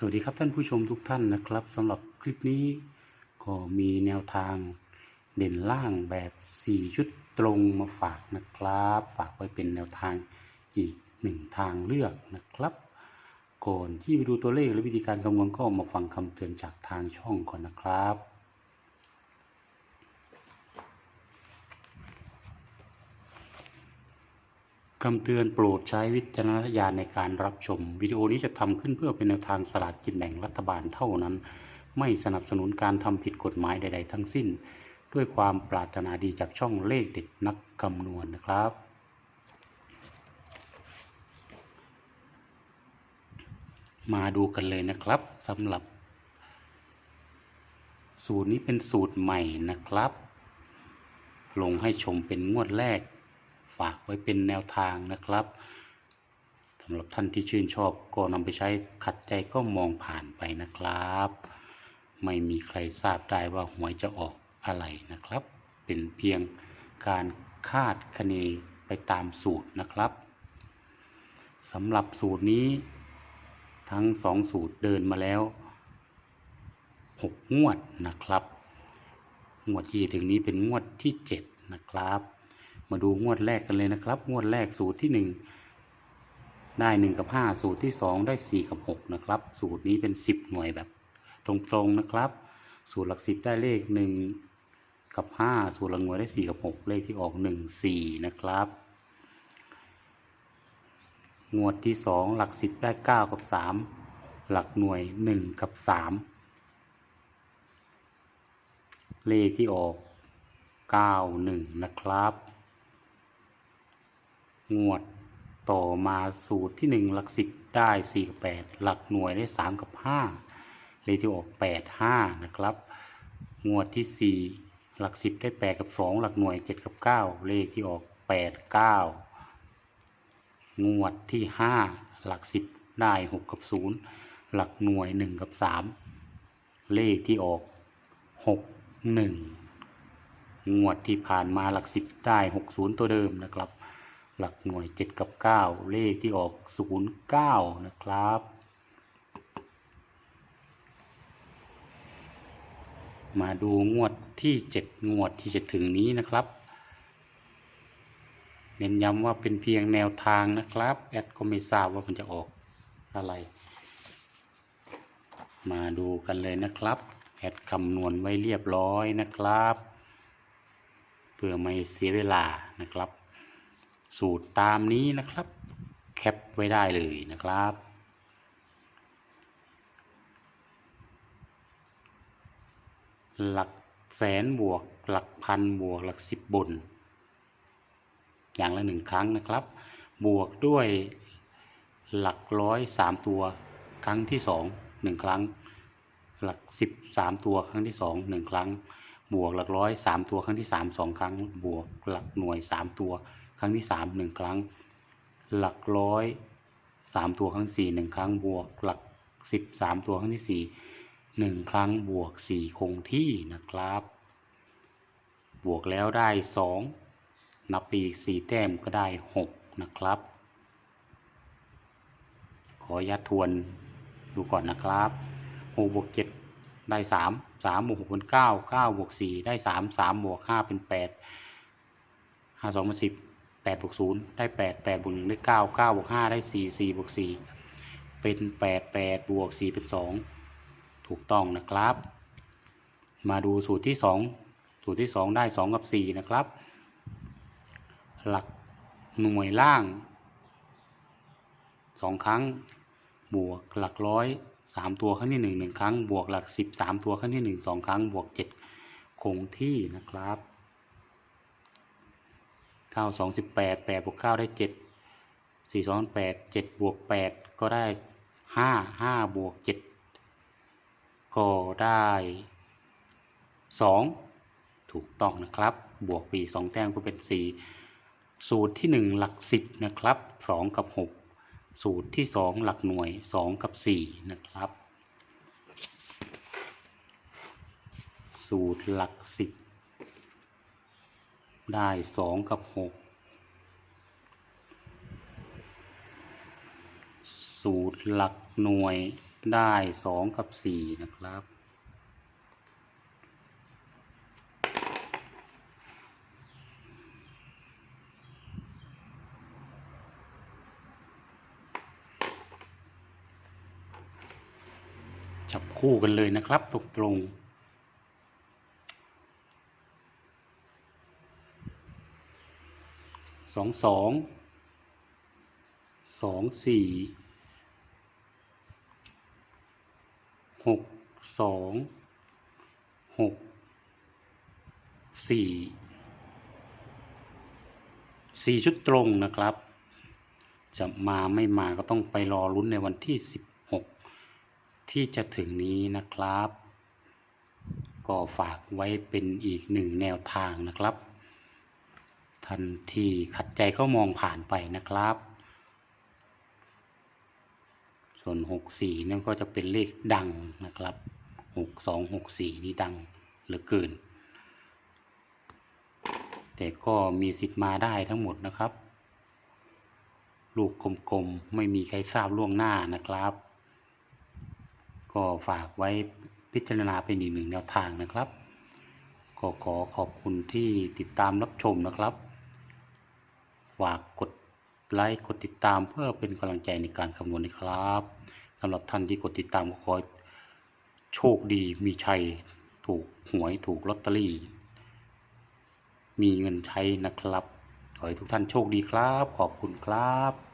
สวัสดีครับท่านผู้ชมทุกท่านนะครับสำหรับคลิปนี้ก็มีแนวทางเด่นล่างแบบ 4 ชุดตรงมาฝากนะครับ ฝากไว้เป็นแนวทางอีกหนึ่งทางเลือกนะครับ ก่อนที่ไปดูตัวเลขและวิธีการคำนวณก็มาฟังคำเตือนจากทางช่องก่อนนะครับ คำเตือนโปรดใช้วิจารณญาณในการรับชม วิดีโอนี้จะทำขึ้นเพื่อเป็นแนวทางสลากกินแบ่งรัฐบาลเท่านั้น ไม่สนับสนุนการทำผิดกฎหมายใด ๆ ทั้งสิ้น ด้วยความปรารถนาดีจากช่องเลขเด็ดนักคำนวณนะครับ มาดูกันเลยนะครับสำหรับ สูตรนี้เป็นสูตรใหม่นะครับ ลงให้ชมเป็นงวดแรก ฝากไว้เป็นแนวทางนะครับสำหรับท่านที่ชื่นชอบก็นำไปใช้ขัดใจก็มองผ่านไปนะครับ ไม่มีใครทราบได้ว่าหวยจะออกอะไรนะครับ เป็นเพียงการคาดคะเนไปตามสูตรนะครับสำหรับสูตรนี้ ทั้งสองสูตรเดินมาแล้วหกงวดนะครับ งวดที่ถึงนี้เป็นงวดที่เจ็ดนะครับ มาดูงวดแรกกันเลยนะครับ งวดแรกสูตรที่หนึ่งได้หนึ่งกับห้าสูตรที่สองได้สี่กับหกนะครับ สูตรนี้เป็นสิบหน่วยแบบ ตรงๆนะครับ สูตรหลักสิบได้เลขหนึ่งกับห้าสูตรหลักหน่วยได้สี่กับหกเลขที่ออกหนึ่งสี่นะครับ งวดที่สองหลักสิบได้เก้ากับสามหลักหน่วยหนึ่งกับสามเลขที่ออกเก้าหนึ่งนะครับ งวดต่อมาสูตรที่หนึ่งหลักสิบได้สี่กับแปดหลักหน่วยได้สามกับห้าเลขที่ออกแปดห้านะครับ งวดที่สี่หลักสิบได้แปดกับสองหลักหน่วยเจ็ดกับเก้าเลขที่ออกแปดเก้างวดที่ห้าหลักสิบได้หกกับศูนย์หลักหน่วยหนึ่งกับสามเลขที่ออกหกหนึ่งงวดที่ผ่านมาหลักสิบได้หกศูนย์ตัวเดิมนะครับ หลักหน่วยเจ็ดกับเก้าเลขที่ออกศูนย์เก้านะครับ มาดูงวดที่เจ็ดงวดที่จะถึงนี้นะครับ เน้นย้ำว่าเป็นเพียงแนวทางนะครับ แอดก็ไม่ทราบว่ามันจะออกอะไร มาดูกันเลยนะครับแอดคำนวณไว้เรียบร้อยนะครับ เพื่อไม่เสียเวลานะครับ สูตรตามนี้นะครับ แคปไว้ได้เลยนะครับ หลักแสนบวกหลักพันบวกหลักสิบบน อย่างละหนึ่งครั้งนะครับ บวกด้วยหลักร้อยสามตัวครั้งที่สองหนึ่งครั้ง หลักสิบสามตัวครั้งที่สองหนึ่งครั้ง บวกหลักร้อยสามตัวครั้งที่สามสองครั้ง บวกหลักหน่วยสามตัว ครั้งที่สามหนึ่งครั้ง หลักร้อยสามตัวครั้งสี่หนึ่งครั้งบวกหลักสิบสามตัวครั้งที่สี่หนึ่งครั้งบวกสี่คงที่นะครับ บวกแล้วได้สองนับไปอีกสี่แต้มก็ได้หกนะครับ ขออนุญาตทวนดูก่อนนะครับหกบวกเจ็ดได้สามสามบวกหกเป็นเก้าเก้าบวกสี่ได้สามสามบวกห้าเป็นแปดห้าสองเป็นสิบ แปดบวกศูนย์ได้แปดแปดบวกหนึ่งได้เก้าเก้าบวกห้าได้สี่สี่บวกสี่เป็นแปดแปดบวกสี่เป็นสองถูกต้องนะครับ มาดูสูตรที่สองสูตรที่สองได้สองกับสี่นะครับ หลักหน่วยล่างสองครั้งบวกหลักร้อยสามตัวครั้งที่หนึ่งหนึ่งครั้ง บวกหลักสิบสามตัวครั้งที่หนึ่งสองครั้ง บวกเจ็ดคงที่นะครับ ก้าสองสิบแปดแปดบวกเก้าได้เจ็ดสี่สองแปดเจ็ดบวกแปดก็ได้ห้าห้าบวกเจ็ดก็ได้สองถูกต้องนะครับ บวกปีสองแต้มก็เป็นสี่สูตรที่หนึ่งหลักสิบนะครับสองกับหกสูตรที่สองหลักหน่วยสองกับสี่นะครับ สูตรหลักสิบ ได้สองกับหกสูตรหลักหน่วยได้สองกับสี่นะครับ จับคู่กันเลยนะครับตรงตรง สองสองสองสี่หกสองหกสี่สี่ชุดตรงนะครับ จะมาไม่มาก็ต้องไปรอลุ้นในวันที่สิบหกที่จะถึงนี้นะครับ ก็ฝากไว้เป็นอีกหนึ่งแนวทางนะครับ ทันที่ขัดใจเขามองผ่านไปนะครับ ส่วน64นั่นก็จะเป็นเลขดังนะครับ62 64นี่ดังเหลือเกิน แต่ก็มีสิทธิ์มาได้ทั้งหมดนะครับ ลูกกลมๆ ไม่มีใครทราบล่วงหน้านะครับ ก็ฝากไว้พิจารณาเป็นอีกหนึ่งแนวทางนะครับก็ขอขอบคุณที่ติดตามรับชมนะครับ ฝากกดไลค์กดติดตามเพื่อเป็นกำลังใจในการคำนวณนะครับสำหรับท่านที่กดติดตามก็ขอโชคดีมีชัยถูกหวยถูกลอตเตอรี่ มีเงินใช้นะครับ ขอให้ทุกท่านโชคดีครับ ขอบคุณครับ